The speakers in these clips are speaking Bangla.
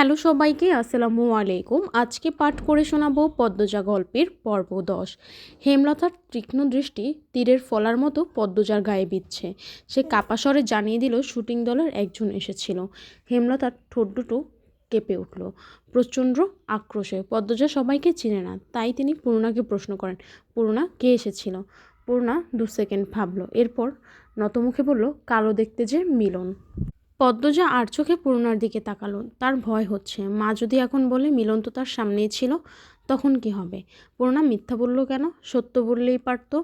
হ্যালো সবাইকে, আসসালামু আলাইকুম। আজকে পাঠ করে শোনাবো পদ্মজা গল্পের পর্ব দশ। হেমলতার তীক্ষ্ণ দৃষ্টি তীরের ফলার মতো পদ্মজার গায়ে বিচ্ছে সে কাপাসরে জানিয়ে দিল, শুটিং দলের একজন এসেছিল। হেমলতার ঠোঁট দুটো কেঁপে উঠল। প্রচণ্ড আক্রোশে, পদ্মজা সবাইকে চিনে না, তাই তিনি পূর্ণাকে প্রশ্ন করেন পূর্ণা কে এসেছিল পূর্ণা দু সেকেন্ড ভাবলো, এরপর নতমুখে বলল, কালো দেখতে যে মিলন। পদ্মজা আর চোখে পূর্ণার দিকে তাকালো। তার ভয় হচ্ছে। মা যদি এখন বলে মিলন তো তার সামনেই ছিল, তখন কি হবে? পূর্ণা মিথ্যা বলল কেন? সত্য বললেই পারতো।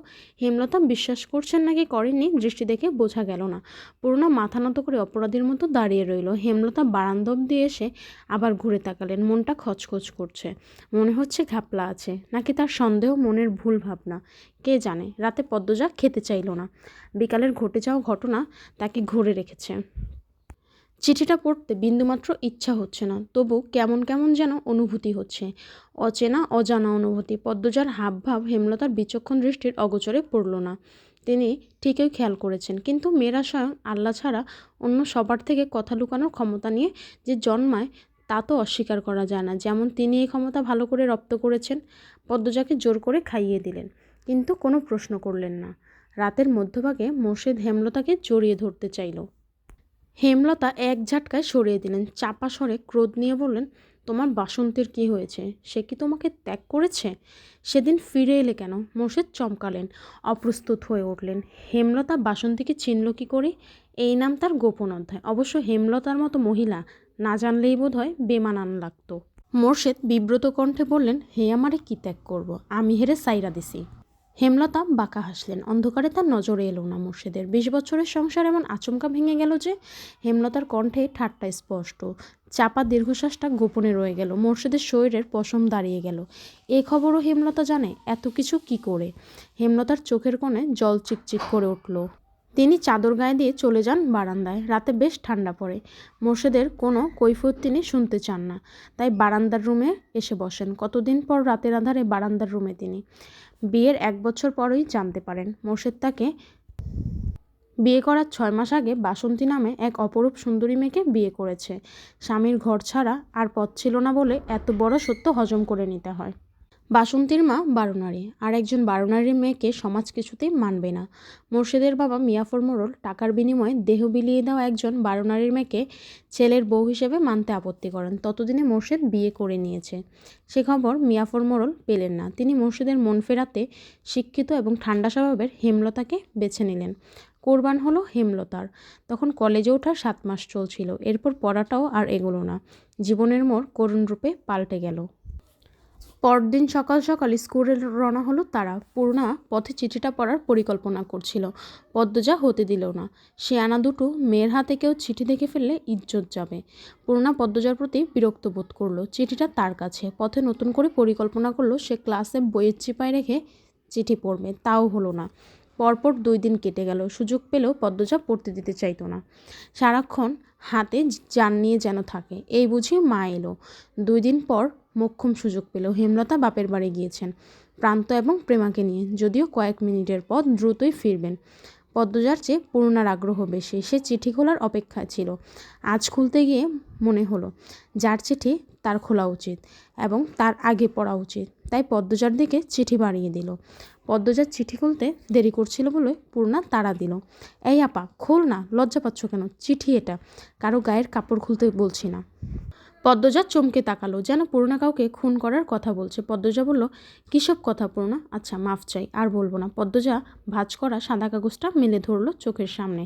হেমলতা বিশ্বাস করছেন নাকি করেননি দৃষ্টি দেখে বোঝা গেল না। পূর্ণা মাথা নত করে অপরাধীর মতো দাঁড়িয়ে রইল। হেমলতা বারান্দা অব্দি এসে আবার ঘুরে তাকালেন। মনটা খচখচ করছে। মনে হচ্ছে ঘাপলা আছে। নাকি তার সন্দেহ, মনের ভুল ভাবনা? কে জানে? রাতে পদ্মজা খেতে চাইল না। বিকালের ঘটে যাওয়া ঘটনা তাকে ঘুরে রেখেছে। চিঠিটা পড়তে বিন্দুমাত্র ইচ্ছা হচ্ছে না, তবু কেমন কেমন যেন অনুভূতি হচ্ছে। অচেনা, অজানা অনুভূতি, পদ্মজার হাবভাব, হেমলতার বিচক্ষণ দৃষ্টির অগোচরে পড়ল না। তিনি ঠিকই খেয়াল করেছেন, কিন্তু মেয়েরা স্বয়ং আল্লাহ ছাড়া অন্য সবার থেকে কথা লুকানোর ক্ষমতা নিয়ে যে জন্মায়, তা তো অস্বীকার করা যায় না। যেমন তিনি এই ক্ষমতা ভালো করে রপ্ত করেছেন, পদ্মজাকে জোর করে খাইয়ে দিলেন, কিন্তু কোনো প্রশ্ন করলেন না। রাতের মধ্যভাগে মোর্শেদ হেমলতাকে জড়িয়ে ধরতে চাইল। হেমলতা এক ঝাটকায় সরিয়ে দিলেন। চাপা স্বরে ক্রোধ নিয়ে বললেন, তোমার বাসন্তীর কি হয়েছে? সে কি তোমাকে ত্যাগ করেছে? সেদিন ফিরে এলে কেন? মোর্শেদ চমকালেন, অপ্রস্তুত হয়ে উঠলেন। হেমলতা বাসন্তীকে চিনল কি করে? এই নাম তার গোপন অধ্যায়। অবশ্য হেমলতার মতো মহিলা না জানলেই বোধ হয় বেমানান লাগতো। মোর্শেদ বিব্রত কণ্ঠে বললেন, হে আমারে কি ত্যাগ করব? আমি হেরে সাইরা দিছি। হেমলতা বাঁকা হাসলেন। অন্ধকারে তার নজরে এলো না মুর্শিদের। বিশ বছরের সংসার এমন আচমকা ভেঙে গেল যে, হেমলতার কণ্ঠে ঠাট্টা স্পষ্ট। চাপা দীর্ঘশ্বাসটা গোপনে রয়ে গেল। মোর্শেদের শরীরের পশম দাঁড়িয়ে গেল। এ খবরও হেমলতা জানে, এত কিছু কি করে? হেমলতার চোখের কোণে জল চিকচিক করে উঠল। তিনি চাদর গায়ে দিয়ে চলে যান বারান্দায়। রাতে বেশ ঠান্ডা পড়ে। মোর্শেদের কোনো কৈফত তিনি শুনতে চান না। তাই বারান্দার রুমে এসে বসেন। কতদিন পর রাতের আধারে বারান্দার রুমে তিনি। বিয়ের এক বছর পরই জানতে পারেন। মোর্শেদ তাকে বিয়ে করার ছয় মাস আগে বাসন্তী নামে এক অপরূপ সুন্দরী মেয়েকে বিয়ে করেছে। স্বামীর ঘর ছাড়া আর পথ ছিল না বলে এত বড় সত্য হজম করে নিতে হয়। বাসন্তীর মা বারোনারী। আর একজন বারোনারীর মেয়েকে সমাজ কিছুতেই মানবে না। মোর্শেদের বাবা মিয়াফর মোড়ল টাকার বিনিময়ে দেহ বিলিয়ে দেওয়া একজন বারোনারীর মেয়েকে ছেলের বউ হিসেবে মানতে আপত্তি করেন। ততদিনে মোর্শেদ বিয়ে করে নিয়েছে। সে খবর মিয়াফর মোরল পেলেন না। তিনি মোর্শেদের মন ফেরাতে শিক্ষিত এবং ঠান্ডা স্বভাবের হেমলতাকে বেছে নিলেন। কোরবান হলো হেমলতার। তখন কলেজে ওঠার সাত মাস চলছিল। এরপর পড়াটাও আর এগোলো না। জীবনের মোড় করুণ রূপে পাল্টে গেল। পরদিন সকাল সকাল স্কুলে রওনা হলো তারা। পূর্ণা পথে চিঠিটা পড়ার পরিকল্পনা করছিল। পদ্মজা হতে দিল না। সে আনা দুটো মেয়ের হাতে কেউ চিঠি দেখে ফেললে ইজ্জত যাবে। পূর্ণা পদ্মজার প্রতি বিরক্ত বোধ করল। চিঠিটা তার কাছে। পথে নতুন করে পরিকল্পনা করল সে ক্লাসে বইয়ের চিপায় রেখে চিঠি পড়বে। তাও হলো না। পরপর দুই দিন কেটে গেল। সুযোগ পেলেও পদ্মজা পড়তে দিতে চাইতো না। সারাক্ষণ হাতে যান নিয়ে যেন থাকে। এই বুঝি মা এলো। দুই দিন পর মোক্ষম সুযোগ পেল হেমলতা বাপের বাড়ি গিয়েছেন, প্রান্ত এবং প্রেমাকে নিয়ে। যদিও কয়েক মিনিটের পর দ্রুতই ফিরবেন। পদ্মজার চেয়ে পূর্ণার আগ্রহ বেশি। সে চিঠি খোলার অপেক্ষায় ছিল। আজ খুলতে গিয়ে মনে হলো, যার চিঠি তার খোলা উচিত এবং তার আগে পড়া উচিত। তাই পদ্মজার দিকে চিঠি বাড়িয়ে দিল। পদ্মজার চিঠি খুলতে দেরি করছিল বলে পূর্ণা তাড়া দিল। এই আপা, খোল না, লজ্জা পাচ্ছ কেন? চিঠি এটা। কারও গায়ের কাপড় খুলতে বলছি না। পদ্মজা চমকে তাকালো, যেন পূর্ণা কাউকে খুন করার কথা বলছে। পদ্মজা বলল কিসব কথা পূর্ণা আচ্ছা মাফ চাই, আর বলব না। পদ্মজা ভাজ করা সাদা কাগজটা মেলে ধরলো চোখের সামনে।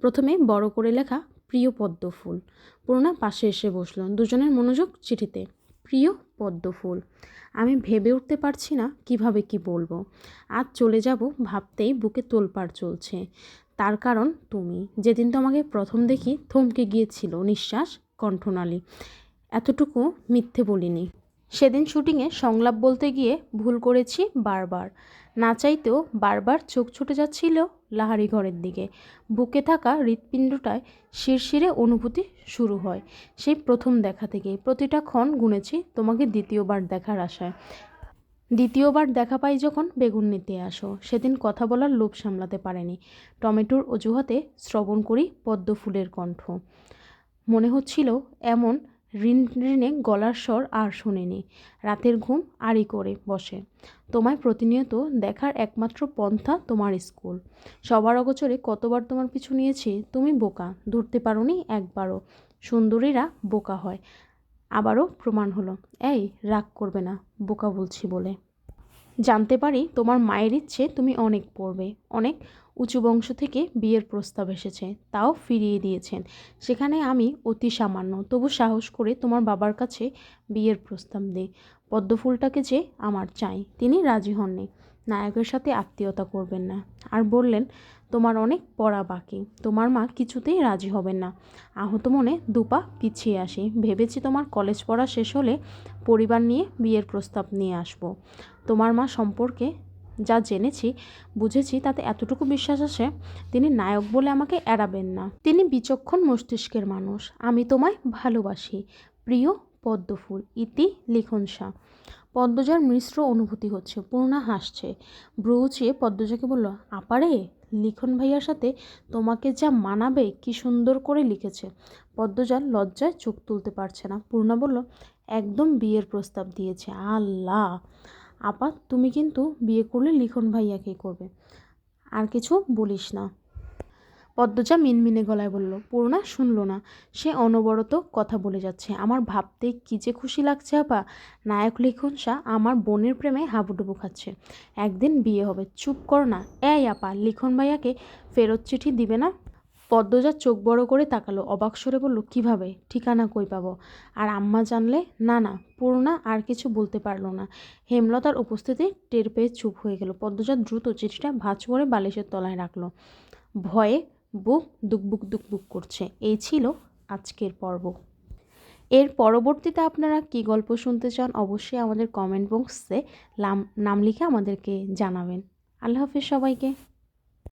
প্রথমে বড় করে লেখা, প্রিয় পদ্ম ফুল পূর্ণা পাশে এসে বসল, দুজনের মনোযোগ চিঠিতে, প্রিয় পদ্ম ফুল আমি ভেবে উঠতে পারছি না কীভাবে কি বলব। আজ চলে যাব ভাবতেই বুকে তোলপাড় চলছে। তার কারণ তুমি। যেদিন তোমাকে প্রথম দেখি থমকে গিয়েছিল নিঃশ্বাস কণ্ঠনালী। এতটুকু মিথ্যে বলিনি। সেদিন শুটিংয়ে সংলাপ বলতে গিয়ে ভুল করেছি বারবার। না চাইতেও বারবার চোখ ছুটে যাচ্ছিল লাহারি ঘরের দিকে। বুকে থাকা হৃৎপিণ্ডটায় শিরশিরে অনুভূতি শুরু হয়। সেই প্রথম দেখা থেকে প্রতিটা ক্ষণ গুনেছি তোমাকে দ্বিতীয়বার দেখার আশায়। দ্বিতীয়বার দেখা পাই যখন বেগুন নিতে আসো। সেদিন কথা বলার লোভ সামলাতে পারেনি। টমেটোর অজুহাতে শ্রবণ করি পদ্ম ফুলের কণ্ঠ। মনে হচ্ছিল এমন ঋণ, ঋণে গলার স্বর আর শোনেনি। রাতের ঘুম আড়ি করে বসে। তোমায় প্রতিনিয়ত দেখার একমাত্র পন্থা তোমার স্কুল। সবার অগোচরে কতবার তোমার পিছু নিয়েছি, তুমি বোকা, ধরতে পারোনি একবারও। সুন্দরীরা বোকা হয়। আবারও প্রমাণ হলো। এই, রাগ করবে না, বোকা বলছি বলে। জানতে পারি তোমার মায়ের ইচ্ছে তুমি অনেক পড়বে। অনেক উঁচু বংশ থেকে বিয়ের প্রস্তাব এসেছে, তাও ফিরিয়ে দিয়েছেন। সেখানে আমি অতি সামান্য, তবু সাহস করে তোমার বাবার কাছে বিয়ের প্রস্তাব দিই। পদ্মফুলটাকে যে আমার চাই, তিনি রাজি হননি। নায়কের সাথে আত্মীয়তা করবেন না। আর বললেন, তোমার অনেক পড়া বাকি। তোমার মা কিছুতেই রাজি হবেন না। আহত মনে দুপা পিছিয়ে আসি। ভেবেছি তোমার কলেজ পড়া শেষ হলে পরিবার নিয়ে বিয়ের প্রস্তাব নিয়ে আসব। তোমার মা সম্পর্কে যা জেনেছি, বুঝেছি, তাতে এতটুকু বিশ্বাস আছে, তিনি নায়ক বলে আমাকে এড়াবেন না। তিনি বিচক্ষণ মস্তিষ্কের মানুষ। আমি তোমায় ভালোবাসি। প্রিয় পদ্মফুল। ইতি লিখন শাহ। পদ্মজার মিশ্র অনুভূতি হচ্ছে পূর্ণা হাসছে। ব্রু উঁচিয়ে পদ্মজাকে বলল, আপারে, লিখন ভাইয়ার সাথে তোমাকে যা মানাবে, কি সুন্দর করে লিখেছে। পদ্মজার লজ্জায় চোখ তুলতে পারছে না। পূর্ণা বলল, একদম বিয়ের প্রস্তাব দিয়েছে, আল্লাহ! আপা, তুমি কিন্তু বিয়ে করলে লিখন ভাইয়াকেই করবে? আর কিছু বলিস না। পদ্মজা মিনমিনে গলায় বলল পূর্ণা শুনল না। সে অনবরত কথা বলে যাচ্ছে। আমার ভাবতে কী যে খুশি লাগছে আপা। নায়ক লিখন শাহ আমার বোনের প্রেমে হাবুডুবু খাচ্ছে। একদিন বিয়ে হবে। চুপ কর না। এই আপা, লিখন ভাইয়াকে ফেরত চিঠি দিবে না? পদ্মজা চোখ বড় করে তাকালো, অবাক সরে বলল, কীভাবে? ঠিকানা কই পাবো? আর আম্মা জানলে, না না পূর্ণা আর কিছু বলতে পারল না। হেমলতার উপস্থিতি টের পেয়ে চুপ হয়ে গেল। পদ্মজা দ্রুত চিঠিটা ভাঁজ করে বালিশের তলায় রাখল। ভয়ে বুক দুকবুক দুকবুক করছে। এই ছিল আজকের পর্ব। এর পরবর্তীতে আপনারা কি গল্প শুনতে চান অবশ্যই আমাদের কমেন্ট বক্সে নাম লিখে আমাদেরকে জানাবেন। আল্লাহ হাফিজ সবাইকে।